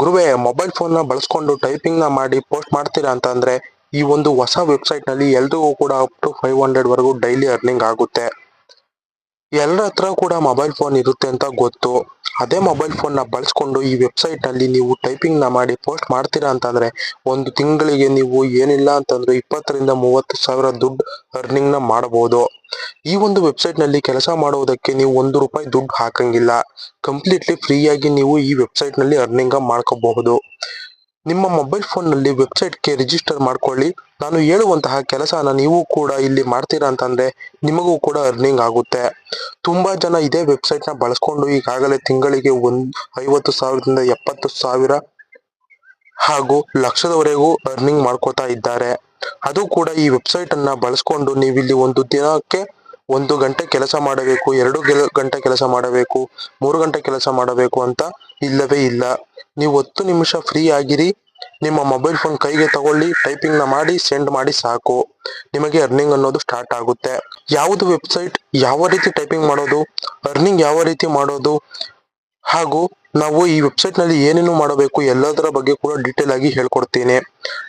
ಗುರುವೆ ಮೊಬೈಲ್ ಫೋನ್ನ ಬಳಸ್ಕೊಂಡು ನ ಮಾಡಿ ಪೋಸ್ಟ್ ಮಾಡ್ತೀರಾ ಅಂತ ಅಂದ್ರೆ ಈ ಒಂದು ಹೊಸ ವೆಬ್ಸೈಟ್ನಲ್ಲಿ ಎಲ್ರಿಗೂ ಕೂಡ ಅಪ್ ಟು ಫೈವ್ ಹಂಡ್ರೆಡ್ ವರೆಗೂ ಡೈಲಿ ಅರ್ನಿಂಗ್ ಆಗುತ್ತೆ. ಎಲ್ಲರ ಹತ್ರ ಕೂಡ ಮೊಬೈಲ್ ಫೋನ್ ಇರುತ್ತೆ ಅಂತ ಗೊತ್ತು. ಅದೇ ಮೊಬೈಲ್ ಫೋನ್ನ ಬಳಸ್ಕೊಂಡು ಈ ವೆಬ್ಸೈಟ್ನಲ್ಲಿ ನೀವು ಟೈಪಿಂಗ್ನ ಮಾಡಿ ಪೋಸ್ಟ್ ಮಾಡ್ತೀರಾ ಅಂತಂದ್ರೆ ಒಂದು ತಿಂಗಳಿಗೆ ನೀವು ಏನಿಲ್ಲ ಅಂತಂದ್ರೆ ಇಪ್ಪತ್ತರಿಂದ ಮೂವತ್ತು ಸಾವಿರ ದುಡ್ಡು ಅರ್ನಿಂಗ್ನ ಮಾಡಬಹುದು ಈ ಒಂದು ವೆಬ್ಸೈಟ್ನಲ್ಲಿ ಕೆಲಸ ಮಾಡುವುದಕ್ಕೆ ನೀವು ಒಂದು ರೂಪಾಯಿ ದುಡ್ಡು ಹಾಕಂಗಿಲ್ಲ. ಕಂಪ್ಲೀಟ್ಲಿ ಫ್ರೀಯಾಗಿ ನೀವು ಈ ವೆಬ್ಸೈಟ್ನಲ್ಲಿ ಅರ್ನಿಂಗ್ ಮಾಡ್ಕೋಬಹುದು. ನಿಮ್ಮ ಮೊಬೈಲ್ ಫೋನ್ನಲ್ಲಿ ವೆಬ್ಸೈಟ್ಗೆ ರಿಜಿಸ್ಟರ್ ಮಾಡ್ಕೊಳ್ಳಿ. ನಾನು ಹೇಳುವಂತಹ ಕೆಲಸನ ನೀವು ಕೂಡ ಇಲ್ಲಿ ಮಾಡ್ತೀರಾ ಅಂತಂದ್ರೆ ನಿಮಗೂ ಕೂಡ ಅರ್ನಿಂಗ್ ಆಗುತ್ತೆ. ತುಂಬಾ ಜನ ಇದೇ ವೆಬ್ಸೈಟ್ನ ಬಳಸ್ಕೊಂಡು ಈಗಾಗಲೇ ತಿಂಗಳಿಗೆ ಒಂದ್ ಐವತ್ತು ಸಾವಿರದಿಂದ ಎಪ್ಪತ್ತು ಸಾವಿರ ಹಾಗೂ ಲಕ್ಷದವರೆಗೂ ಅರ್ನಿಂಗ್ ಮಾಡ್ಕೋತಾ ಇದ್ದಾರೆ. ಅದು ಕೂಡ ಈ ವೆಬ್ಸೈಟ್ ಅನ್ನ ಬಳಸ್ಕೊಂಡು ನೀವಿಲ್ಲಿ ಒಂದು ದಿನಕ್ಕೆ ಒಂದು ಗಂಟೆ ಕೆಲಸ ಮಾಡಬೇಕು, ಎರಡು ಗಂಟೆ ಕೆಲಸ ಮಾಡಬೇಕು, ಮೂರು ಗಂಟೆ ಕೆಲಸ ಮಾಡಬೇಕು ಅಂತ ಇಲ್ಲವೇ ಇಲ್ಲ. ನೀವು ಹತ್ತು ನಿಮಿಷ ಫ್ರೀ ಆಗಿರಿ. ನಿಮ್ಮ ಮೊಬೈಲ್ ಫೋನ್ ಕೈಗೆ ತಗೊಳ್ಳಿ ಟೈಪಿಂಗ್ನ ಮಾಡಿ ಸೆಂಡ್ ಮಾಡಿ ಸಾಕು. ನಿಮಗೆ ಅರ್ನಿಂಗ್ ಅನ್ನೋದು ಸ್ಟಾರ್ಟ್ ಆಗುತ್ತೆ. ಯಾವುದು ವೆಬ್ಸೈಟ್ ಯಾವ ರೀತಿ ಟೈಪಿಂಗ್ ಮಾಡೋದು ಅರ್ನಿಂಗ್ ಯಾವ ರೀತಿ ಮಾಡೋದು ಹಾಗೂ ನಾವು ಈ ವೆಬ್ಸೈಟ್ನಲ್ಲಿ ಏನೇನು ಮಾಡಬೇಕು ಎಲ್ಲದರ ಬಗ್ಗೆ ಕೂಡ ಡೀಟೇಲ್ ಆಗಿ ಹೇಳ್ಕೊಡ್ತೀನಿ.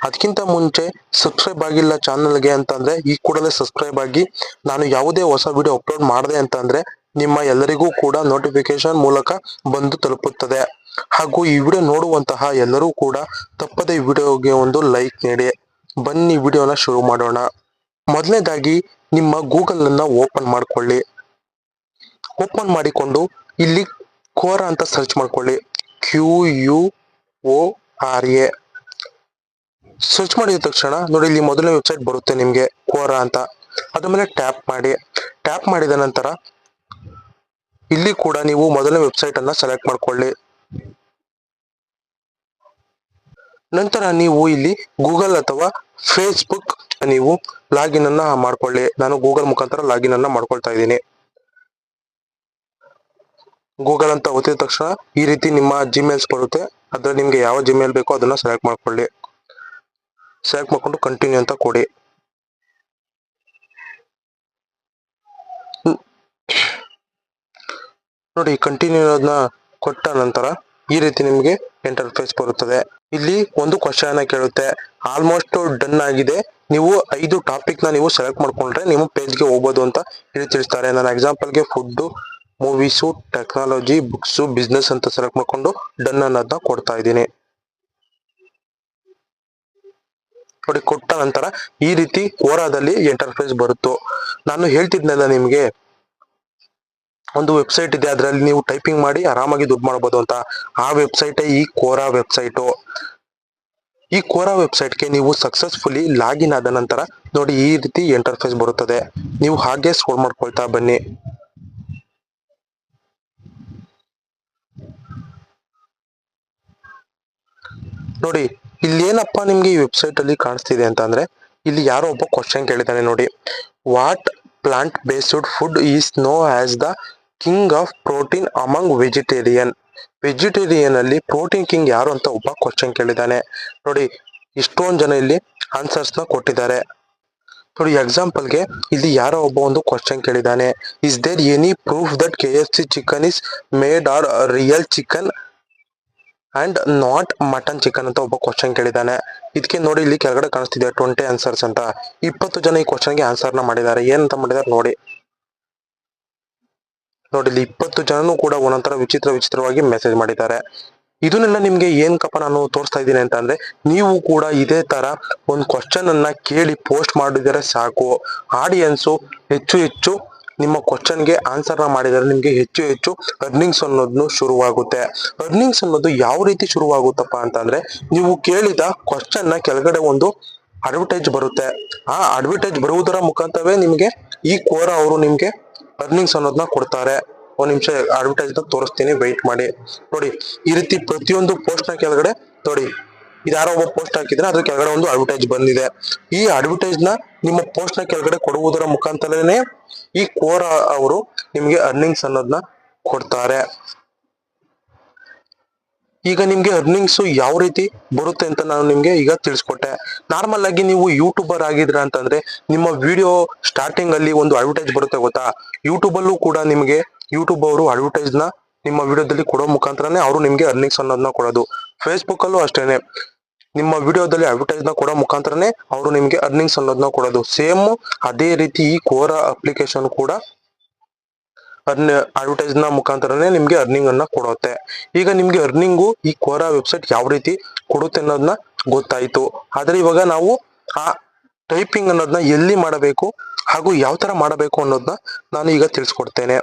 ಅದಕ್ಕಿಂತ ಮುಂಚೆ ಸಬ್ಸ್ಕ್ರೈಬ್ ಆಗಿಲ್ಲ ಚಾನಲ್ಗೆ ಅಂತಂದ್ರೆ ಈ ಕೂಡಲೇ ಸಬ್ಸ್ಕ್ರೈಬ್ ಆಗಿ ನಾನು ಯಾವುದೇ ಹೊಸ ವಿಡಿಯೋ ಅಪ್ಲೋಡ್ ಮಾಡಿದೆ ಅಂತಂದ್ರೆ ನಿಮ್ಮ ಎಲ್ಲರಿಗೂ ಕೂಡ ನೋಟಿಫಿಕೇಶನ್ ಮೂಲಕ ಬಂದು ತಲುಪುತ್ತದೆ. ಹಾಗೂ ಈ ವಿಡಿಯೋ ನೋಡುವಂತಹ ಎಲ್ಲರೂ ಕೂಡ ತಪ್ಪದೆ ವಿಡಿಯೋಗೆ ಒಂದು ಲೈಕ್ ನೀಡಿ. ಬನ್ನಿ ವಿಡಿಯೋನ ಶುರು ಮಾಡೋಣ. ಮೊದಲನೇದಾಗಿ ನಿಮ್ಮ ಗೂಗಲ್ ಅನ್ನ ಓಪನ್ ಮಾಡಿಕೊಳ್ಳಿ. ಓಪನ್ ಮಾಡಿಕೊಂಡು ಇಲ್ಲಿ ಕೋರ ಅಂತ ಸರ್ಚ್ ಮಾಡ್ಕೊಳ್ಳಿ. Q U O R A search ಮಾಡಿದ ತಕ್ಷಣ ನೋಡಿ ಇಲ್ಲಿ ಮೊದಲನೇ ವೆಬ್ಸೈಟ್ ಬರುತ್ತೆ ನಿಮಗೆ, ಕೋರ ಅಂತ. ಅದರ ಮೇಲೆ ಟ್ಯಾಪ್ ಮಾಡಿ. ಟ್ಯಾಪ್ ಮಾಡಿದ ನಂತರ ಇಲ್ಲಿ ಕೂಡ ನೀವು ಮೊದಲನೇ ವೆಬ್ಸೈಟ್ ಅನ್ನ ಸೆಲೆಕ್ಟ್ ಮಾಡ್ಕೊಳ್ಳಿ. ನಂತರ ನೀವು ಇಲ್ಲಿ ಗೂಗಲ್ ಅಥವಾ ಫೇಸ್ಬುಕ್ ನೀವು ಲಾಗಿನ್ ಅನ್ನ ಮಾಡ್ಕೊಳ್ಳಿ. ನಾನು ಗೂಗಲ್ ಮುಖಾಂತರ ಲಾಗಿನ್ ಅನ್ನ ಮಾಡ್ಕೊಳ್ತಾ ಇದ್ದೀನಿ. ಗೂಗಲ್ ಅಂತ ಒತ್ತಿದ ತಕ್ಷಣ ಈ ರೀತಿ ನಿಮ್ಮ ಜಿಮೇಲ್ಸ್ ಬರುತ್ತೆ. ಅದ್ರಲ್ಲಿ ನಿಮ್ಗೆ ಯಾವ ಜಿಮೇಲ್ ಬೇಕೋ ಅದನ್ನ ಸೆಲೆಕ್ಟ್ ಮಾಡ್ಕೊಳ್ಳಿ. ಸೆಲೆಕ್ಟ್ ಮಾಡ್ಕೊಂಡು ಕಂಟಿನ್ಯೂ ಅಂತ ಕೊಡಿ. ನೋಡಿ ಕಂಟಿನ್ಯೂ ಅನ್ನೋದನ್ನ ಕೊಟ್ಟ ನಂತರ ಈ ರೀತಿ ನಿಮಗೆ ಇಂಟರ್ಫೇಸ್ ಬರುತ್ತದೆ. ಇಲ್ಲಿ ಒಂದು ಕ್ವಶನ್ ಕೇಳುತ್ತೆ. ಆಲ್ಮೋಸ್ಟ್ ಡನ್ ಆಗಿದೆ. ನೀವು ಐದು ಟಾಪಿಕ್ನ ನೀವು ಸೆಲೆಕ್ಟ್ ಮಾಡ್ಕೊಂಡ್ರೆ ನಿಮ್ಮ ಪೇಜ್ಗೆ ಹೋಗ್ಬೋದು ಅಂತ ಹೇಳಿ ತಿಳಿಸ್ತಾರೆ. ನಾನು ಎಕ್ಸಾಂಪಲ್ಗೆ food movies technology books business ಅಂತ ಸೆಲೆಕ್ಟ್ ಮಾಡ್ಕೊಂಡು ಡನ್ ಅನ್ನೋದನ್ನ ಕೊಡ್ತಾ ಇದ್ದೀನಿ. ನೋಡಿ, ಕೊಟ್ಟ ನಂತರ ಈ ರೀತಿ ಕೋರಾದಲ್ಲಿ ಎಂಟರ್ಪ್ರೈಸ್ ಬರುತ್ತೋ. ನಾನು ಹೇಳ್ತಿದ್ನಲ್ಲ ನಿಮ್ಗೆ, ಒಂದು ವೆಬ್ಸೈಟ್ ಇದೆ, ಅದರಲ್ಲಿ ನೀವು ಟೈಪಿಂಗ್ ಮಾಡಿ ಆರಾಮಾಗಿ ದುಡ್ಡು ಮಾಡಬಹುದು ಅಂತ. ಆ ವೆಬ್ಸೈಟ್ ಈ ಕೋರಾ ವೆಬ್ಸೈಟು ಈ ಕೋರಾ ವೆಬ್ಸೈಟ್ಗೆ ನೀವು ಸಕ್ಸಸ್ಫುಲಿ ಲಾಗಿನ್ ಆದ ನಂತರ ನೋಡಿ ಈ ರೀತಿ ಎಂಟರ್ಫೇಸ್ ಬರುತ್ತದೆ. ನೀವು ಹಾಗೆ ಸ್ಕ್ರೋಲ್ ಮಾಡ್ಕೊಳ್ತಾ ಬನ್ನಿ. ನೋಡಿ, ಇಲ್ಲಿ ಏನಪ್ಪಾ ನಿಮ್ಗೆ ಈ ವೆಬ್ಸೈಟ್ ಅಲ್ಲಿ ಕಾಣಿಸ್ತಿದೆ ಅಂತ ಅಂದ್ರೆ ಇಲ್ಲಿ ಯಾರೋ ಒಬ್ಬ ಕ್ವಶನ್ ಕೇಳಿದಾನೆ ನೋಡಿ. What plant based food is known as the king of protein among vegetarian vegetarian ಅಲ್ಲಿ ಪ್ರೋಟೀನ್ ಕಿಂಗ್ ಯಾರು ಅಂತ ಒಬ್ಬ ಕ್ವಶನ್ ಕೇಳಿದಾನೆ. ನೋಡಿ, ಇಷ್ಟೊಂದು ಜನ ಇಲ್ಲಿ ಆನ್ಸರ್ಸ್ನ ಕೊಟ್ಟಿದ್ದಾರೆ. ನೋಡಿ ಎಕ್ಸಾಂಪಲ್ಗೆ ಇಲ್ಲಿ ಯಾರೋ ಒಬ್ಬ ಒಂದು question ಕೇಳಿದಾನೆ. Is there any proof that K F C chicken is made or real chicken and not mutton chicken ಅಂತ ಒಬ್ಬ ಕ್ವಶನ್ ಕೇಳಿದ್ದಾನೆ. ಇದಕ್ಕೆ ನೋಡಿ ಇಲ್ಲಿ ಕೆಳಗಡೆ ಕಾಣಿಸ್ತಿದೆ ಟ್ವೆಂಟಿ ಆನ್ಸರ್ಸ್ ಅಂತ. ಇಪ್ಪತ್ತು ಜನ ಈ ಕ್ವಶನ್ಗೆ ಆನ್ಸರ್ನ ಮಾಡಿದ್ದಾರೆ. ಏನಂತ ಮಾಡಿದ್ದಾರೆ ನೋಡಿ. ನೋಡಿ, ಇಲ್ಲಿ ಇಪ್ಪತ್ತು ಜನನು ಕೂಡ ಒಂದೊಂಥರ ವಿಚಿತ್ರ ವಿಚಿತ್ರವಾಗಿ ಮೆಸೇಜ್ ಮಾಡಿದ್ದಾರೆ. ಇದನ್ನೆಲ್ಲ ನಿಮ್ಗೆ ಏನಕ್ಕಪ್ಪ ನಾನು ತೋರಿಸ್ತಾ ಇದ್ದೀನಿ ಅಂತ ಅಂದ್ರೆ, ನೀವು ಕೂಡ ಇದೇ ತರ ಒಂದು ಕ್ವಶನ್ ಅನ್ನ ಕೇಳಿ ಪೋಸ್ಟ್ ಮಾಡಿದರೆ ಸಾಕು. ಆಡಿಯನ್ಸು ಹೆಚ್ಚು ಹೆಚ್ಚು ನಿಮ್ಮ ಕ್ವಶನ್ಗೆ ಆನ್ಸರ್ನ ಮಾಡಿದರೆ ನಿಮಗೆ ಹೆಚ್ಚು ಹೆಚ್ಚು ಅರ್ನಿಂಗ್ಸ್ ಅನ್ನೋದು ಶುರುವಾಗುತ್ತೆ. ಅರ್ನಿಂಗ್ಸ್ ಅನ್ನೋದು ಯಾವ ರೀತಿ ಶುರುವಾಗುತ್ತಪ್ಪ ಅಂತಂದ್ರೆ, ನೀವು ಕೇಳಿದ ಕ್ವಶನ್ನ ಕೆಳಗಡೆ ಒಂದು ಅಡ್ವರ್ಟೈಸ್ ಬರುತ್ತೆ. ಆ ಅಡ್ವರ್ಟೈಸ್ ಬರುವುದರ ಮುಖಾಂತರವೇ ನಿಮಗೆ ಈ ಕೋರ ಅವರು ನಿಮಗೆ ಅರ್ನಿಂಗ್ಸ್ ಅನ್ನೋದನ್ನ ಕೊಡ್ತಾರೆ. ಒಂದು ನಿಮಿಷ ಅಡ್ವರ್ಟೈಸ್ ತೋರಿಸ್ತೀನಿ ವೆಯ್ಟ್ ಮಾಡಿ. ನೋಡಿ, ಈ ರೀತಿ ಪ್ರತಿಯೊಂದು ಪೋಸ್ಟ್ ಕೆಳಗಡೆ ನೋಡಿ ಇದಾರೋ ಒಬ್ಬ ಪೋಸ್ಟ್ ಹಾಕಿದ್ರೆ ಅದ್ರ ಕೆಳಗಡೆ ಒಂದು ಅಡ್ವರ್ಟೈಸ್ ಬಂದಿದೆ. ಈ ಅಡ್ವರ್ಟೈಸ್ನ ನಿಮ್ಮ ಪೋಸ್ಟ್ನ ಕೆಳಗಡೆ ಕೊಡುವುದರ ಮುಖಾಂತರನೇ ಈ ಕೋರ ಅವರು ನಿಮ್ಗೆ ಅರ್ನಿಂಗ್ಸ್ ಅನ್ನೋದನ್ನ ಕೊಡ್ತಾರೆ. ಈಗ ನಿಮ್ಗೆ ಅರ್ನಿಂಗ್ಸ್ ಯಾವ ರೀತಿ ಬರುತ್ತೆ ಅಂತ ನಾನು ನಿಮ್ಗೆ ಈಗ ತಿಳಿಸ್ಕೊಟ್ಟೆ. ನಾರ್ಮಲ್ ಆಗಿ ನೀವು ಯೂಟ್ಯೂಬರ್ ಆಗಿದ್ರ ಅಂತಂದ್ರೆ ನಿಮ್ಮ ವಿಡಿಯೋ ಸ್ಟಾರ್ಟಿಂಗ್ ಅಲ್ಲಿ ಒಂದು ಅಡ್ವರ್ಟೈಸ್ ಬರುತ್ತೆ ಗೊತ್ತಾ? ಯೂಟ್ಯೂಬ್ ಅಲ್ಲೂ ಕೂಡ ನಿಮ್ಗೆ ಯೂಟ್ಯೂಬ್ ಅವರು ಅಡ್ವರ್ಟೈಸ್ನ ನಿಮ್ಮ ವಿಡಿಯೋದಲ್ಲಿ ಕೊಡೋ ಮುಖಾಂತರನೇ ಅವರು ನಿಮ್ಗೆ ಅರ್ನಿಂಗ್ಸ್ ಅನ್ನೋದನ್ನ ಕೊಡೋದು. ಫೇಸ್ಬುಕ್ ಅಲ್ಲೂ ಅಷ್ಟೇನೆ. ನಿಮ್ಮ ವಿಡಿಯೋದಲ್ಲಿ ಅಡ್ವರ್ಟೈಸ್ನ ಕೊಡೋ ಮುಖಾಂತರನೇ ಅವರು ನಿಮಗೆ ಅರ್ನಿಂಗ್ಸ್ ಅನ್ನೋದನ್ನ ಕೊಡೋದು. ಸೇಮ್ ಅದೇ ರೀತಿ ಈ ಕೋರ ಅಪ್ಲಿಕೇಶನ್ ಕೂಡ ಅರ್ನ್ ಅಡ್ವರ್ಟೈಸ್ನ ಮುಖಾಂತರನೇ ನಿಮ್ಗೆ ಅರ್ನಿಂಗ್ ಅನ್ನ ಕೊಡುತ್ತೆ. ಈಗ ನಿಮ್ಗೆ ಅರ್ನಿಂಗು ಈ ಕೋರಾ ವೆಬ್ಸೈಟ್ ಯಾವ ರೀತಿ ಕೊಡುತ್ತೆ ಅನ್ನೋದನ್ನ ಗೊತ್ತಾಯ್ತು. ಆದ್ರೆ ಇವಾಗ ನಾವು ಆ ಟೈಪಿಂಗ್ ಅನ್ನೋದನ್ನ ಎಲ್ಲಿ ಮಾಡಬೇಕು ಹಾಗೂ ಯಾವ ತರ ಮಾಡಬೇಕು ಅನ್ನೋದನ್ನ ನಾನು ಈಗ ತಿಳಿಸ್ಕೊಡ್ತೇನೆ.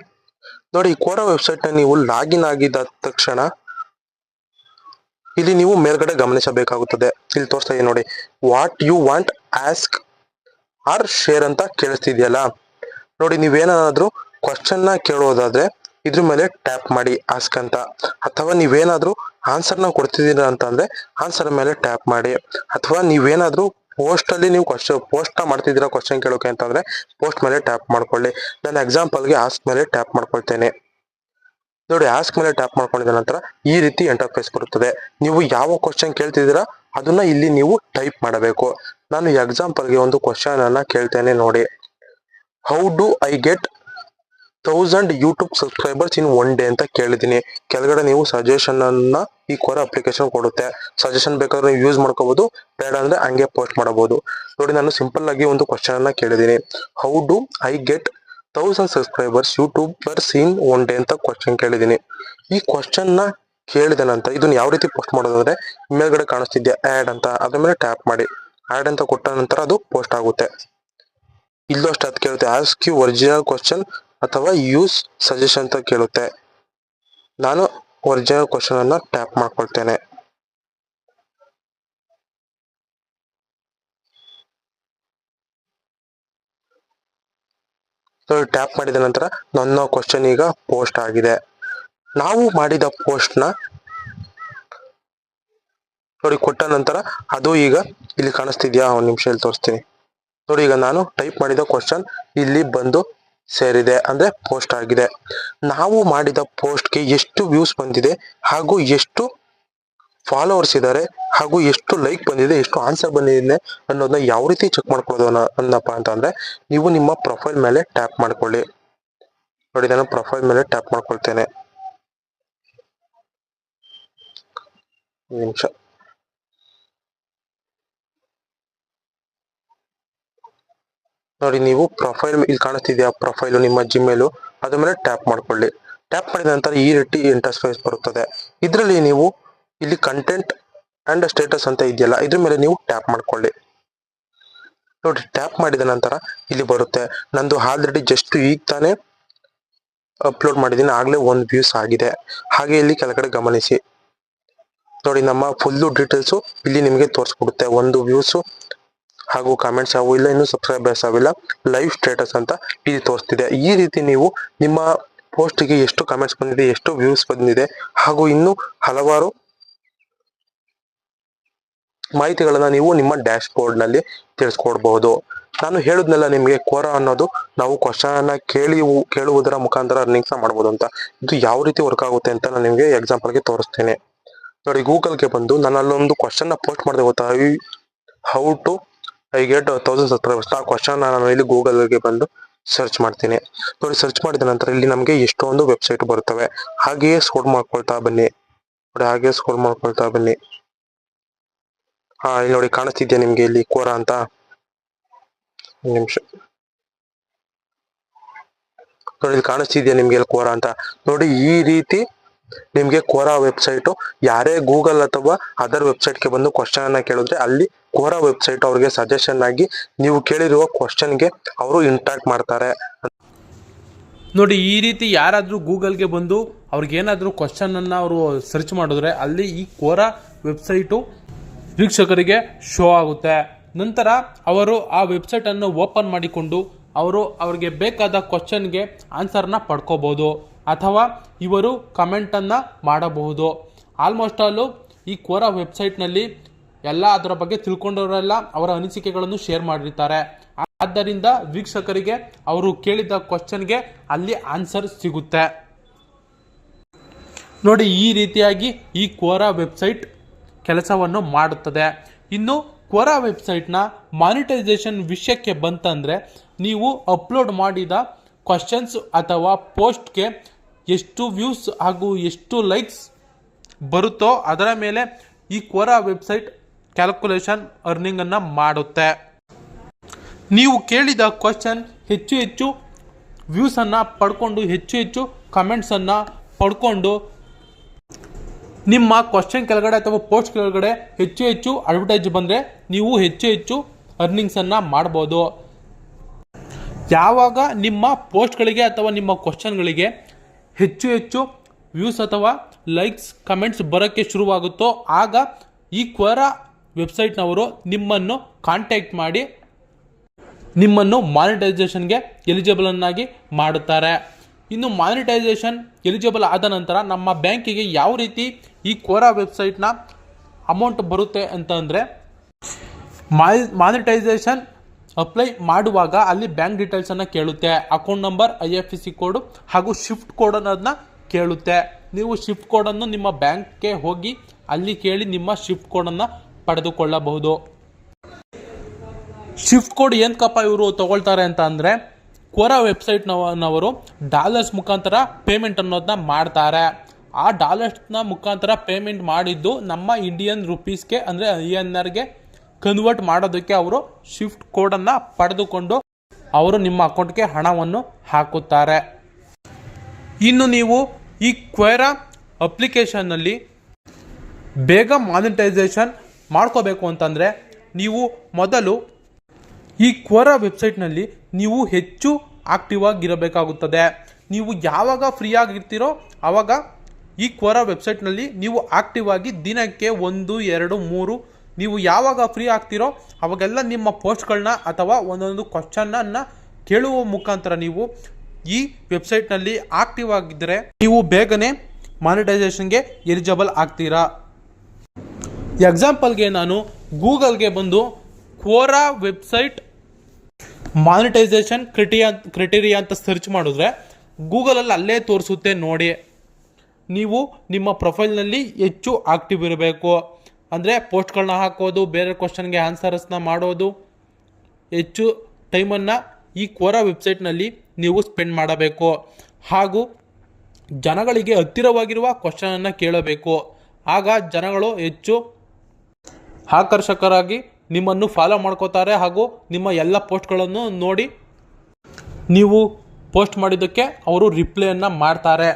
ನೋಡಿ ಕೋರಾ ವೆಬ್ಸೈಟ್ನ ನೀವು ಲಾಗಿನ್ ಆಗಿದ ತಕ್ಷಣ ಇಲ್ಲಿ ನೀವು ಮೇಲ್ಗಡೆ ಗಮನಿಸಬೇಕಾಗುತ್ತದೆ. ಇಲ್ಲಿ ತೋರಿಸ್ತಾ ಇದೆ ನೋಡಿ. What you want ask or share ಅಂತ ಕೇಳಿಸ್ತಿದೆಯಲ್ಲ? ನೋಡಿ, ನೀವೇನಾದ್ರೂ ಕ್ವಶನ್ನ ಕೇಳೋದಾದ್ರೆ ಇದ್ರ ಮೇಲೆ ಟ್ಯಾಪ್ ಮಾಡಿ ಆಸ್ಕ್ ಅಂತ. ಅಥವಾ ನೀವೇನಾದ್ರೂ ಆನ್ಸರ್ನ ಕೊಡ್ತಿದ್ದೀರಾ ಅಂತಂದ್ರೆ ಆನ್ಸರ್ ಮೇಲೆ ಟ್ಯಾಪ್ ಮಾಡಿ. ಅಥವಾ ನೀವೇನಾದ್ರೂ ಪೋಸ್ಟ್ ಅಲ್ಲಿ ನೀವು ಕ್ವಶನ್ ಪೋಸ್ಟ್ನ ಮಾಡ್ತಿದ್ದೀರಾ ಕ್ವಶನ್ ಕೇಳೋಕೆ ಅಂತಂದ್ರೆ ಪೋಸ್ಟ್ ಮೇಲೆ ಟ್ಯಾಪ್ ಮಾಡ್ಕೊಳ್ಳಿ. ನಾನು ಎಕ್ಸಾಂಪಲ್ಗೆ ಆಸ್ಕ್ ಮೇಲೆ ಟ್ಯಾಪ್ ಮಾಡ್ಕೊಳ್ತೇನೆ. ನೋಡಿ ಆಸ್ಕ್ ಮೇಲೆ ಟ್ಯಾಪ್ ಮಾಡ್ಕೊಂಡಿದ ನಂತರ ಈ ರೀತಿ ಇಂಟರ್ಫೇಸ್ ಬರುತ್ತದೆ. ನೀವು ಯಾವ ಕ್ವಶನ್ ಕೇಳ್ತಿದ್ದೀರಾ, ಅದನ್ನ ಇಲ್ಲಿ ನೀವು ಟೈಪ್ ಮಾಡಬೇಕು. ನಾನು ಎಕ್ಸಾಂಪಲ್ಗೆ ಒಂದು ಕ್ವಶನ್ ಅನ್ನ ಕೇಳ್ತೇನೆ ನೋಡಿ. How do I get thousand YouTube subscribers in one day ಅಂತ ಕೇಳಿದೀನಿ ಕೆಳಗಡೆ ನೀವು ಸಜೆಷನ್ ಅನ್ನ ಈ ಕೋರ ಅಪ್ಲಿಕೇಶನ್ ಕೊಡುತ್ತೆ. ಸಜೆಷನ್ ಬೇಕಾದ್ರೆ ನೀವು ಯೂಸ್ ಮಾಡ್ಕೋಬಹುದು ಬೇಡ ಅಂದ್ರೆ ಹಂಗೆ ಪೋಸ್ಟ್ ಮಾಡಬಹುದು ನೋಡಿ, ನಾನು ಸಿಂಪಲ್ ಆಗಿ ಒಂದು ಕ್ವಶನ್ ಅನ್ನ ಕೇಳಿದೀನಿ how do I get thousand subscribers YouTubers in one day ಅಂತ ಕ್ವಶನ್ ಕೇಳಿದ್ದೀನಿ. ಈ ಕ್ವಶನ್ನ ಕೇಳಿದ ನಂತರ ಇದನ್ನ ಯಾವ ರೀತಿ ಪೋಸ್ಟ್ ಮಾಡೋದಂದ್ರೆ ಮೇಲ್ಗಡೆ ಕಾಣಿಸ್ತಿದ್ಯಾ ಆ್ಯಡ್ ಅಂತ, ಅದ್ರ ಮೇಲೆ ಟ್ಯಾಪ್ ಮಾಡಿ. ಆ್ಯಡ್ ಅಂತ ಕೊಟ್ಟ ನಂತರ ಅದು ಪೋಸ್ಟ್ ಆಗುತ್ತೆ. ಇಲ್ಲೂ ಅಷ್ಟು ಅದು ಕೇಳುತ್ತೆ ಆಸ್ಕ್ ಯು ಒರಿಜಿನಲ್ ಕ್ವಶನ್ ಅಥವಾ ಯೂಸ್ ಸಜೆಷನ್ ಅಂತ ಕೇಳುತ್ತೆ. ನಾನು ಒರಿಜಿನಲ್ ಕ್ವಶನ್ ಅನ್ನ ಟ್ಯಾಪ್ ಮಾಡ್ಕೊಳ್ತೇನೆ. ಟ್ಯಾಪ್ ಮಾಡಿದ ನಂತರ ನನ್ನ ಕ್ವಶನ್ ಈಗ ಪೋಸ್ಟ್ ಆಗಿದೆ. ನಾವು ಮಾಡಿದ ಪೋಸ್ಟ್ನ ನೋಡಿ, ಕೊಟ್ಟ ನಂತರ ಅದು ಈಗ ಇಲ್ಲಿ ಕಾಣಿಸ್ತಿದ್ಯಾ? ಒಂದು ನಿಮಿಷ ಇಲ್ಲಿ ತೋರಿಸ್ತೀನಿ. ನೋಡಿ, ಈಗ ನಾನು ಟೈಪ್ ಮಾಡಿದ ಕ್ವಶನ್ ಇಲ್ಲಿ ಬಂದು ಸೇರಿದೆ, ಅಂದ್ರೆ ಪೋಸ್ಟ್ ಆಗಿದೆ. ನಾವು ಮಾಡಿದ ಪೋಸ್ಟ್ಗೆ ಎಷ್ಟು ವ್ಯೂಸ್ ಬಂದಿದೆ ಹಾಗೂ ಎಷ್ಟು ಫಾಲೋವರ್ಸ್ ಇದ್ದಾರೆ ಹಾಗೂ ಎಷ್ಟು ಲೈಕ್ ಬಂದಿದೆ, ಎಷ್ಟು ಆನ್ಸರ್ ಬಂದಿದೆ ಅನ್ನೋದನ್ನ ಯಾವ ರೀತಿ ಚೆಕ್ ಮಾಡ್ಕೊಳ್ಳೋದು ಅನ್ನೋ- ಅನ್ನಪ್ಪ ಅಂತಂದ್ರೆ ನೀವು ನಿಮ್ಮ ಪ್ರೊಫೈಲ್ ಮೇಲೆ ಟ್ಯಾಪ್ ಮಾಡ್ಕೊಳ್ಳಿ. ನೋಡಿ, ನಾನು ಪ್ರೊಫೈಲ್ ಮೇಲೆ ಟ್ಯಾಪ್ ಮಾಡ್ಕೊಳ್ತೇನೆ. ನಿಮಿಷ. ನೋಡಿ, ನೀವು ಪ್ರೊಫೈಲ್ ಇಲ್ಲಿ ಕಾಣಿಸ್ತಿದ್ಯಾ? ಪ್ರೊಫೈಲು ನಿಮ್ಮ ಜಿಮೇಲು ಅದ್ರ ಮೇಲೆ ಟ್ಯಾಪ್ ಮಾಡ್ಕೊಳ್ಳಿ. ಟ್ಯಾಪ್ ಮಾಡಿದ ನಂತರ ಈ ರೀತಿ ಇಂಟರ್ಫೇಸ್ ಬರುತ್ತದೆ. ಇದರಲ್ಲಿ ನೀವು ಇಲ್ಲಿ ಕಂಟೆಂಟ್ ಅಂಡ್ ಸ್ಟೇಟಸ್ ಅಂತ ಇದೆಯಲ್ಲ, ಇದ್ರ ಮೇಲೆ ನೀವು ಟ್ಯಾಪ್ ಮಾಡ್ಕೊಳ್ಳಿ. ನೋಡಿ ಟ್ಯಾಪ್ ಮಾಡಿದ ನಂತರ ಇಲ್ಲಿ ಬರುತ್ತೆ. ನಂದು ಆಲ್ರೆಡಿ ಜಸ್ಟ್ ಈಗ ತಾನೇ ಅಪ್ಲೋಡ್ ಮಾಡಿದ್ದೀನಿ, ಆಗ್ಲೇ ಒಂದು ವ್ಯೂಸ್ ಆಗಿದೆ. ಹಾಗೆ ಇಲ್ಲಿ ಕೆಳಗಡೆ ಗಮನಿಸಿ. ನೋಡಿ, ನಮ್ಮ ಫುಲ್ಲು ಡೀಟೇಲ್ಸು ಇಲ್ಲಿ ನಿಮಗೆ ತೋರಿಸ್ಕೊಡುತ್ತೆ. ಒಂದು ವ್ಯೂಸು ಹಾಗೂ ಕಾಮೆಂಟ್ಸ್ ಯಾವ ಇಲ್ಲ, ಇನ್ನು ಸಬ್ಸ್ಕ್ರೈಬರ್ಸ್ ಆಗಿಲ್ಲ ಲೈವ್ ಸ್ಟೇಟಸ್ ಅಂತ ಇಲ್ಲಿ ತೋರಿಸ್ತಿದೆ. ಈ ರೀತಿ ನೀವು ನಿಮ್ಮ ಪೋಸ್ಟ್ಗೆ ಎಷ್ಟು ಕಾಮೆಂಟ್ಸ್ ಬಂದಿದೆ, ಎಷ್ಟು ವ್ಯೂಸ್ ಬಂದಿದೆ ಹಾಗೂ ಇನ್ನು ಹಲವಾರು ಮಾಹಿತಿಗಳನ್ನ ನೀವು ನಿಮ್ಮ ಡ್ಯಾಶ್ ಬೋರ್ಡ್ನಲ್ಲಿ ತಿಳಿಸ್ಕೊಡ್ಬಹುದು ನಾನು ಹೇಳುದ್ನೆಲ್ಲ ನಿಮಗೆ ಕೋರ ಅನ್ನೋದು ನಾವು ಕ್ವಶನ್ ಅನ್ನ ಕೇಳಿ ಕೇಳುವುದರ ಮುಖಾಂತರ ಅರ್ನಿಂಗ್ಸ್ ಮಾಡಬಹುದು ಅಂತ. ಇದು ಯಾವ ರೀತಿ ವರ್ಕ್ ಆಗುತ್ತೆ ಅಂತ ನಾನು ನಿಮಗೆ ಎಕ್ಸಾಂಪಲ್ಗೆ ತೋರಿಸ್ತೇನೆ. ನೋಡಿ, ಗೂಗಲ್ಗೆ ಬಂದು ನಾನು ಅಲ್ಲೊಂದು ಕ್ವಶನ್ ಪೋಸ್ಟ್ ಮಾಡಿದೆ ಗೊತ್ತಾ? How to I get thousand subscribers ಆ ಕ್ವಶನ್ ನಾನು ಇಲ್ಲಿ ಗೂಗಲ್ಗೆ ಬಂದು ಸರ್ಚ್ ಮಾಡ್ತೀನಿ. ನೋಡಿ, ಸರ್ಚ್ ಮಾಡಿದ ನಂತರ ಇಲ್ಲಿ ನಮಗೆ ಎಷ್ಟೊಂದು ವೆಬ್ಸೈಟ್ ಬರುತ್ತವೆ. ಹಾಗೆಯೇ ಸ್ಕೋರ್ ಮಾಡ್ಕೊಳ್ತಾ ಬನ್ನಿ. ನೋಡಿ ಹಾಗೆ ಸ್ಕೋರ್ ಮಾಡ್ಕೊಳ್ತಾ ಬನ್ನಿ. ಹಾ, ಇಲ್ಲಿ ನೋಡಿ ಕಾಣಿಸ್ತಿದ್ಯಾ ನಿಮ್ಗೆ ಇಲ್ಲಿ ಕೋರ ಅಂತ? ನಿಮಿಷ. ನೋಡಿ ಇಲ್ಲಿ ಕಾಣಿಸ್ತಿದ್ಯಾ ನಿಮ್ಗೆ ಇಲ್ಲಿ ಕೋರ ಅಂತ? ನೋಡಿ ಈ ರೀತಿ ನಿಮ್ಗೆ ಕೋರಾ ವೆಬ್ಸೈಟ್, ಯಾರೇ ಗೂಗಲ್ ಅಥವಾ ಅದರ್ ವೆಬ್ಸೈಟ್ಗೆ ಬಂದು ಕ್ವಶನ್ ಅನ್ನ ಕೇಳಿದ್ರೆ ಅಲ್ಲಿ ಕೋರಾ ವೆಬ್ಸೈಟ್ ಅವ್ರಿಗೆ ಸಜೆಷನ್ ಆಗಿ ನೀವು ಕೇಳಿರುವ ಕ್ವಶನ್ಗೆ ಅವರು ಇಂಟ್ರಾಕ್ಟ್ ಮಾಡ್ತಾರೆ. ನೋಡಿ ಈ ರೀತಿ ಯಾರಾದರೂ ಗೂಗಲ್ಗೆ ಬಂದು ಅವ್ರಿಗೇನಾದರೂ ಕ್ವಶನನ್ನು ಅವರು ಸರ್ಚ್ ಮಾಡಿದ್ರೆ ಅಲ್ಲಿ ಈ ಕೋರಾ ವೆಬ್ಸೈಟು ವೀಕ್ಷಕರಿಗೆ ಶೋ ಆಗುತ್ತೆ. ನಂತರ ಅವರು ಆ ವೆಬ್ಸೈಟನ್ನು ಓಪನ್ ಮಾಡಿಕೊಂಡು ಅವರು ಅವ್ರಿಗೆ ಬೇಕಾದ ಕ್ವಶನ್ಗೆ ಆನ್ಸರ್ನ ಪಡ್ಕೋಬೋದು ಅಥವಾ ಇವರು ಕಮೆಂಟನ್ನು ಮಾಡಬಹುದು. ಆಲ್ಮೋಸ್ಟ್ ಆಲು ಈ ಕೋರಾ ವೆಬ್ಸೈಟ್ನಲ್ಲಿ ಎಲ್ಲ ಅದರ ಬಗ್ಗೆ ತಿಳ್ಕೊಂಡವರೆಲ್ಲ ಅವರ ಅನಿಸಿಕೆಗಳನ್ನು ಶೇರ್ ಮಾಡಿರ್ತಾರೆ. ಆದ್ದರಿಂದ ವೀಕ್ಷಕರಿಗೆ ಅವರು ಕೇಳಿದ ಕ್ವಶನ್ಗೆ ಅಲ್ಲಿ ಆನ್ಸರ್ ಸಿಗುತ್ತೆ. ನೋಡಿ ಈ ರೀತಿಯಾಗಿ ಈ ಕೋರಾ ವೆಬ್ಸೈಟ್ ಕೆಲಸವನ್ನು ಮಾಡುತ್ತದೆ. ಇನ್ನು ಕೋರಾ ವೆಬ್ಸೈಟ್ನ ಮಾನಿಟೈಸೇಷನ್ ವಿಷಯಕ್ಕೆ ಬಂತಂದರೆ ನೀವು ಅಪ್ಲೋಡ್ ಮಾಡಿದ ಕ್ವಶನ್ಸ್ ಅಥವಾ ಪೋಸ್ಟ್ಗೆ ಎಷ್ಟು ವ್ಯೂಸ್ ಹಾಗೂ ಎಷ್ಟು ಲೈಕ್ಸ್ ಬರುತ್ತೋ ಅದರ ಮೇಲೆ ಈ ಕೊರ ವೆಬ್ಸೈಟ್ ಕ್ಯಾಲ್ಕುಲೇಷನ್ ಅರ್ನಿಂಗನ್ನು ಮಾಡುತ್ತೆ. ನೀವು ಕೇಳಿದ ಕ್ವಶನ್ ಹೆಚ್ಚು ಹೆಚ್ಚು ವ್ಯೂಸನ್ನು ಪಡ್ಕೊಂಡು ಹೆಚ್ಚು ಹೆಚ್ಚು ಕಮೆಂಟ್ಸನ್ನು ಪಡ್ಕೊಂಡು ನಿಮ್ಮ ಕ್ವಶನ್ ಕೆಳಗಡೆ ಅಥವಾ ಪೋಸ್ಟ್ ಕೆಳಗಡೆ ಹೆಚ್ಚು ಹೆಚ್ಚು ಅಡ್ವರ್ಟೈಸ್ ಬಂದರೆ ನೀವು ಹೆಚ್ಚು ಹೆಚ್ಚು ಅರ್ನಿಂಗ್ಸನ್ನು ಮಾಡ್ಬೋದು. ಯಾವಾಗ ನಿಮ್ಮ ಪೋಸ್ಟ್ಗಳಿಗೆ ಅಥವಾ ನಿಮ್ಮ ಕ್ವಶನ್ಗಳಿಗೆ ಹೆಚ್ಚು ಹೆಚ್ಚು ವ್ಯೂಸ್ ಅಥವಾ ಲೈಕ್ಸ್ ಕಮೆಂಟ್ಸ್ ಬರೋಕ್ಕೆ ಶುರುವಾಗುತ್ತೋ ಆಗ ಈ ಕ್ವರ ವೆಬ್ಸೈಟ್ನವರು ನಿಮ್ಮನ್ನು ಕಾಂಟ್ಯಾಕ್ಟ್ ಮಾಡಿ ನಿಮ್ಮನ್ನು ಮಾನಿಟೈಸೇಷನ್ಗೆ ಎಲಿಜಿಬಲನ್ನಾಗಿ ಮಾಡುತ್ತಾರೆ. ಇನ್ನು ಮಾನಿಟೈಸೇಷನ್ ಎಲಿಜಿಬಲ್ ಆದ ನಂತರ ನಮ್ಮ ಬ್ಯಾಂಕಿಗೆ ಯಾವ ರೀತಿ ಈ ಕೋರಾ ವೆಬ್ಸೈಟ್ನ ಅಮೌಂಟ್ ಬರುತ್ತೆ ಅಂತ ಅಂದರೆ ಮಾನಿಟೈಸೇಷನ್ ಅಪ್ಲೈ ಮಾಡುವಾಗ ಅಲ್ಲಿ ಬ್ಯಾಂಕ್ ಡೀಟೇಲ್ಸನ್ನು ಕೇಳುತ್ತೆ. Account number I F S C code ಹಾಗೂ ಶಿಫ್ಟ್ ಕೋಡ್ ಅನ್ನೋದನ್ನ ಕೇಳುತ್ತೆ. ನೀವು ಶಿಫ್ಟ್ ಕೋಡನ್ನು ನಿಮ್ಮ ಬ್ಯಾಂಕ್ಗೆ ಹೋಗಿ ಅಲ್ಲಿ ಕೇಳಿ ನಿಮ್ಮ ಶಿಫ್ಟ್ ಕೋಡನ್ನು ಪಡೆದುಕೊಳ್ಳಬಹುದು. ಶಿಫ್ಟ್ ಕೋಡ್ ಏನಕ್ಕಪ್ಪ ಇವರು ತಗೊಳ್ತಾರೆ ಅಂತ ಅಂದರೆ ಕೋರಾ ವೆಬ್ಸೈಟ್ನವರು ಡಾಲರ್ಸ್ ಮುಖಾಂತರ ಪೇಮೆಂಟ್ ಅನ್ನೋದನ್ನ ಮಾಡ್ತಾರೆ. ಆ ಡಾಲರ್ಸ್ನ ಮುಖಾಂತರ ಪೇಮೆಂಟ್ ಮಾಡಿದ್ದು ನಮ್ಮ ಇಂಡಿಯನ್ ರುಪೀಸ್ಗೆ ಅಂದರೆ ಐ ಎನ್ ಆರ್ಗೆ ಕನ್ವರ್ಟ್ ಮಾಡೋದಕ್ಕೆ ಅವರು ಶಿಫ್ಟ್ ಕೋಡನ್ನು ಪಡೆದುಕೊಂಡು ಅವರು ನಿಮ್ಮ ಅಕೌಂಟ್ಗೆ ಹಣವನ್ನು ಹಾಕುತ್ತಾರೆ. ಇನ್ನು ನೀವು ಈ ಕ್ವೇರಾ ಅಪ್ಲಿಕೇಶನ್ನಲ್ಲಿ ಬೇಗ ಮಾನಿಟೈಸೇಷನ್ ಮಾಡ್ಕೋಬೇಕು ಅಂತಂದರೆ ನೀವು ಮೊದಲು ಈ ಕ್ವರ ವೆಬ್ಸೈಟ್ನಲ್ಲಿ ನೀವು ಹೆಚ್ಚು ಆಕ್ಟಿವ್ ಆಗಿರಬೇಕಾಗುತ್ತದೆ. ನೀವು ಯಾವಾಗ ಫ್ರೀ ಆಗಿರ್ತೀರೋ ಆವಾಗ ಈ ಕ್ವರ ವೆಬ್ಸೈಟ್ನಲ್ಲಿ ನೀವು ಆಕ್ಟಿವ್ ಆಗಿ ದಿನಕ್ಕೆ ಒಂದು, ಎರಡು, ಮೂರು ನೀವು ಯಾವಾಗ ಫ್ರೀ ಆಗ್ತೀರೋ ಅವಾಗೆಲ್ಲ ನಿಮ್ಮ ಪೋಸ್ಟ್ಗಳನ್ನ ಅಥವಾ ಒಂದೊಂದು ಕ್ವಶನನ್ನು ಕೇಳುವ ಮುಖಾಂತರ ನೀವು ಈ ವೆಬ್ಸೈಟ್ನಲ್ಲಿ ಆಕ್ಟಿವ್ ಆಗಿದ್ದರೆ ನೀವು ಬೇಗನೆ ಮಾನಿಟೈಸೇಷನ್ಗೆ ಎಲಿಜಿಬಲ್ ಆಗ್ತೀರಾ. ಎಕ್ಸಾಂಪಲ್ಗೆ ನಾನು ಗೂಗಲ್ಗೆ ಬಂದು Quora website monetization criteria criteria ಅಂತ ಸರ್ಚ್ ಮಾಡಿದ್ರೆ ಗೂಗಲಲ್ಲಿ ಅಲ್ಲೇ ತೋರಿಸುತ್ತೆ ನೋಡಿ. ನೀವು ನಿಮ್ಮ ಪ್ರೊಫೈಲ್ನಲ್ಲಿ ಹೆಚ್ಚು ಆಕ್ಟಿವ್ ಇರಬೇಕು. ಅಂದರೆ ಪೋಸ್ಟ್ಗಳನ್ನ ಹಾಕೋದು, ಬೇರೆ ಕ್ವಶನ್ಗೆ ಆನ್ಸರ್ಸ್ನ ಮಾಡೋದು. ಹೆಚ್ಚು ಟೈಮನ್ನು ಈ ಕೋರಾ ವೆಬ್ಸೈಟ್ನಲ್ಲಿ ನೀವು ಸ್ಪೆಂಡ್ ಮಾಡಬೇಕು. ಹಾಗೂ ಜನಗಳಿಗೆ ಹತ್ತಿರವಾಗಿರುವ ಕ್ವಶನನ್ನು ಕೇಳಬೇಕು. ಆಗ ಜನಗಳು ಹೆಚ್ಚು ಆಕರ್ಷಕರಾಗಿ ನಿಮ್ಮನ್ನು ಫಾಲೋ ಮಾಡ್ಕೋತಾರೆ ಹಾಗೂ ನಿಮ್ಮ ಎಲ್ಲ ಪೋಸ್ಟ್ಗಳನ್ನು ನೋಡಿ ನೀವು ಪೋಸ್ಟ್ ಮಾಡಿದ್ದಕ್ಕೆ ಅವರು ರಿಪ್ಲೈಯನ್ನು ಮಾಡ್ತಾರೆ.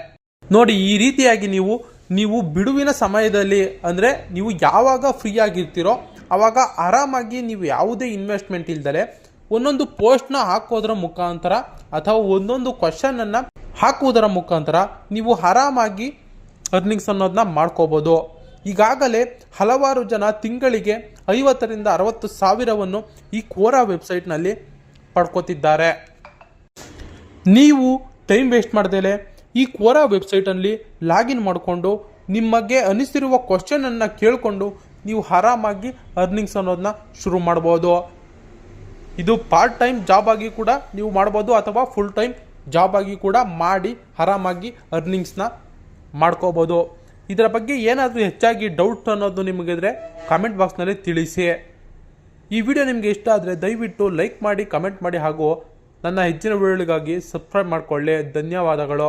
ನೋಡಿ, ಈ ರೀತಿಯಾಗಿ ನೀವು ನೀವು ಬಿಡುವಿನ ಸಮಯದಲ್ಲಿ ಅಂದರೆ ನೀವು ಯಾವಾಗ ಫ್ರೀ ಆಗಿರ್ತೀರೋ ಆವಾಗ ಆರಾಮಾಗಿ ನೀವು ಯಾವುದೇ ಇನ್ವೆಸ್ಟ್ಮೆಂಟ್ ಇಲ್ದಲೆ ಒಂದೊಂದು ಪೋಸ್ಟ್ನ ಹಾಕೋದ್ರ ಮುಖಾಂತರ ಅಥವಾ ಒಂದೊಂದು ಕ್ವಶನನ್ನು ಹಾಕುವುದರ ಮುಖಾಂತರ ನೀವು ಆರಾಮಾಗಿ ಅರ್ನಿಂಗ್ಸ್ ಅನ್ನೋದನ್ನ ಮಾಡ್ಕೋಬೋದು. ಈಗಾಗಲೇ ಹಲವಾರು ಜನ ತಿಂಗಳಿಗೆ ಐವತ್ತರಿಂದ ಅರವತ್ತು ಸಾವಿರವನ್ನು ಈ ಕೋರಾ ವೆಬ್ಸೈಟ್ನಲ್ಲಿ ಪಡ್ಕೋತಿದ್ದಾರೆ. ನೀವು ಟೈಮ್ ವೇಸ್ಟ್ ಮಾಡ್ದೇಲೆ ಈ ಕೋರಾ ವೆಬ್ಸೈಟಲ್ಲಿ ಲಾಗಿನ್ ಮಾಡಿಕೊಂಡು ನಿಮಗೆ ಅನಿಸಿರುವ ಕ್ವಶನನ್ನು ಕೇಳಿಕೊಂಡು ನೀವು ಆರಾಮಾಗಿ ಅರ್ನಿಂಗ್ಸ್ ಅನ್ನೋದನ್ನ ಶುರು ಮಾಡ್ಬೋದು. ಇದು ಪಾರ್ಟ್ ಟೈಮ್ ಜಾಬ್ ಆಗಿ ಕೂಡ ನೀವು ಮಾಡ್ಬೋದು ಅಥವಾ ಫುಲ್ ಟೈಮ್ ಜಾಬ್ ಆಗಿ ಕೂಡ ಮಾಡಿ ಆರಾಮಾಗಿ ಅರ್ನಿಂಗ್ಸ್ನ ಮಾಡ್ಕೋಬೋದು. ಇದರ ಬಗ್ಗೆ ಏನಾದರೂ ಹೆಚ್ಚಾಗಿ ಡೌಟ್ ಅನ್ನೋದು ನಿಮಗಿದ್ರೆ ಕಾಮೆಂಟ್ ಬಾಕ್ಸ್ನಲ್ಲಿ ತಿಳಿಸಿ. ಈ ವಿಡಿಯೋ ನಿಮಗೆ ಇಷ್ಟ ಆದರೆ ದಯವಿಟ್ಟು ಲೈಕ್ ಮಾಡಿ ಕಮೆಂಟ್ ಮಾಡಿ ಹಾಗೂ ನನ್ನ ಹೆಚ್ಚಿನ ವಿಡಿಯೋಗಳಿಗಾಗಿ ಸಬ್ಸ್ಕ್ರೈಬ್ ಮಾಡಿಕೊಳ್ಳಿ. ಧನ್ಯವಾದಗಳು.